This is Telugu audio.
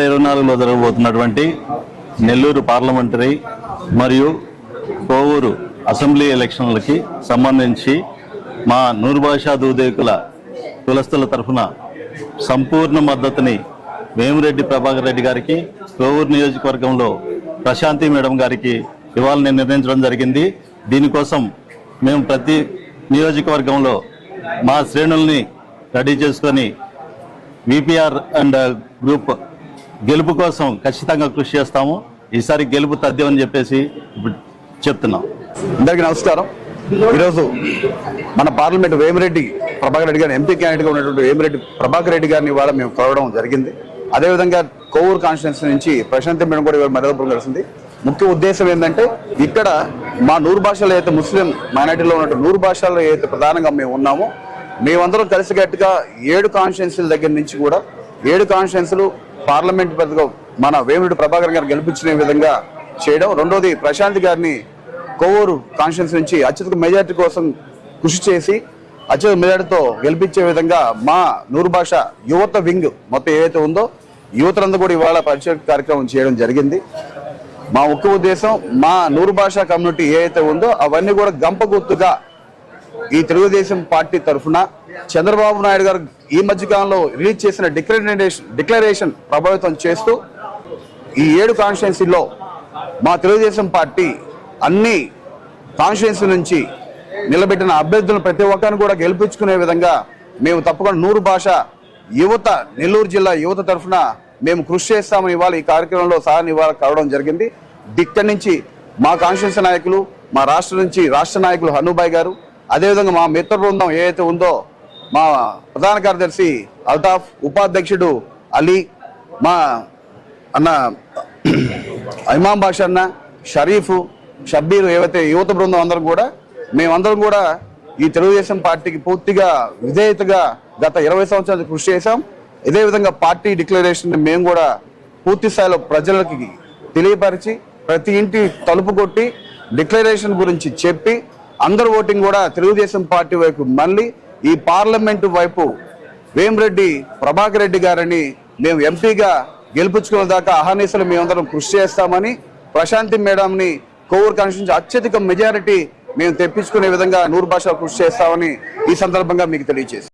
ఇరవై నాలుగులో జరగబోతున్నటువంటి నెల్లూరు పార్లమెంటరీ మరియు కోవూరు అసెంబ్లీ ఎలక్షన్లకి సంబంధించి మా నూరుభాషా దూదేకుల కులస్తుల తరఫున సంపూర్ణ మద్దతుని వేమిరెడ్డి ప్రభాకర్ రెడ్డి గారికి కోవూరు నియోజకవర్గంలో ప్రశాంతి మేడం గారికి ఇవాళ నేను నిర్ణయించడం జరిగింది. దీనికోసం మేము ప్రతి నియోజకవర్గంలో మా శ్రేణుల్ని రెడీ చేసుకొని విపిఆర్ అండ్ గ్రూప్ గెలుపు కోసం ఖచ్చితంగా కృషి చేస్తాము. ఈసారి గెలుపు తథ్యం అని చెప్పేసి ఇప్పుడు చెప్తున్నాం. అందరికీ నమస్కారం. ఈరోజు మన పార్లమెంట్ వేమిరెడ్డి ప్రభాకర్ రెడ్డి గారిని ఎంపీ క్యాండిడేట్గా ఉన్నటువంటి వేమిరెడ్డి ప్రభాకర్ రెడ్డి గారిని ఇవాళ మేము కలవడం జరిగింది. అదేవిధంగా కోవూరు కాన్స్టిట్యున్సీ నుంచి ప్రశాంతి మేడం కూడా ఇవాళ మద్దతు కలిసింది. ముఖ్య ఉద్దేశం ఏంటంటే ఇక్కడ మా నూరు భాషలో అయితే ముస్లిం మైనార్టీలో ఉన్న నూరు భాషల్లో అయితే ప్రధానంగా మేము ఉన్నామో మేమందరం కలిసికట్టుగా ఏడు కాన్స్టిట్యున్సీల దగ్గర నుంచి కూడా ఏడు కాన్స్టిట్యున్సీలు పార్లమెంట్ పెద్దగా మన వేమిరెడ్డి ప్రభాకర్ గారు గెలిపించిన విధంగా చేయడం. రెండోది ప్రశాంత్ గారిని కొవ్వూరు కాన్స్టిట్యున్సీ నుంచి అత్యధిక మెజార్టీ కోసం కృషి చేసి అత్యధిక మెజార్టీతో గెలిపించే విధంగా మా నూరు భాష యువత వింగ్ మొత్తం ఏదైతే ఉందో యువతలందరూ కూడా ఇవాళ పరిచయ కార్యక్రమం చేయడం జరిగింది. మా ముఖ్య ఉద్దేశం మా నూరు భాష కమ్యూనిటీ ఏదైతే ఉందో అవన్నీ కూడా గంప గుర్తుగా ఈ తెలుగుదేశం పార్టీ తరఫున చంద్రబాబు నాయుడు గారు ఈ మధ్యకాలంలో రిలీజ్ చేసిన డిక్లరేషన్ డిక్లరేషన్ ప్రభావితం చేస్తూ ఈ ఏడు కాన్స్టిట్యున్సీలో మా తెలుగుదేశం పార్టీ అన్ని కాన్స్టిట్యున్సీ నుంచి నిలబెట్టిన అభ్యర్థులను ప్రతి ఒక్కరిని కూడా గెలిపించుకునే విధంగా మేము తప్పకుండా నూరు భాష యువత నెల్లూరు జిల్లా యువత తరఫున మేము కృషి చేస్తామని ఇవాళ ఈ కార్యక్రమంలో సహాయం ఇవాళ కలవడం జరిగింది. ఇక్కడి నుంచి మా కాన్స్టిట్యున్సీ నాయకులు మా రాష్ట్ర నుంచి రాష్ట్ర నాయకులు హనుబాయ్ గారు అదేవిధంగా మా మిత్ర బృందం ఏదైతే ఉందో మా ప్రధాన కార్యదర్శి అల్తాఫ్ ఉపాధ్యక్షుడు అలీ మా అన్న ఇమాం బాషా అన్న షరీఫ్ షబ్బీర్ ఏవైతే యువత బృందం అందరం కూడా మేమందరం కూడా ఈ తెలుగుదేశం పార్టీకి పూర్తిగా విధేయతగా గత ఇరవై సంవత్సరాలు కృషి చేశాం. ఇదే విధంగా పార్టీ డిక్లరేషన్ మేము కూడా పూర్తి స్థాయిలో ప్రజలకి తెలియపరిచి ప్రతి ఇంటి తలుపు కొట్టి డిక్లరేషన్ గురించి చెప్పి అందరు ఓటింగ్ కూడా తెలుగుదేశం పార్టీ వైపు మళ్ళీ ఈ పార్లమెంటు వైపు వేమిరెడ్డి ప్రభాకర్ రెడ్డి గారిని మేము ఎంపీగా గెలిపించుకునే దాకా అహర్నిశలు మేమందరం కృషి చేస్తామని ప్రశాంతి మేడంని కోవూరు కాన్స్టిట్యూన్సీ అత్యధిక మెజారిటీ మేము తెప్పించుకునే విధంగా నూరు భాష కృషి చేస్తామని ఈ సందర్భంగా మీకు తెలియజేస్తాం.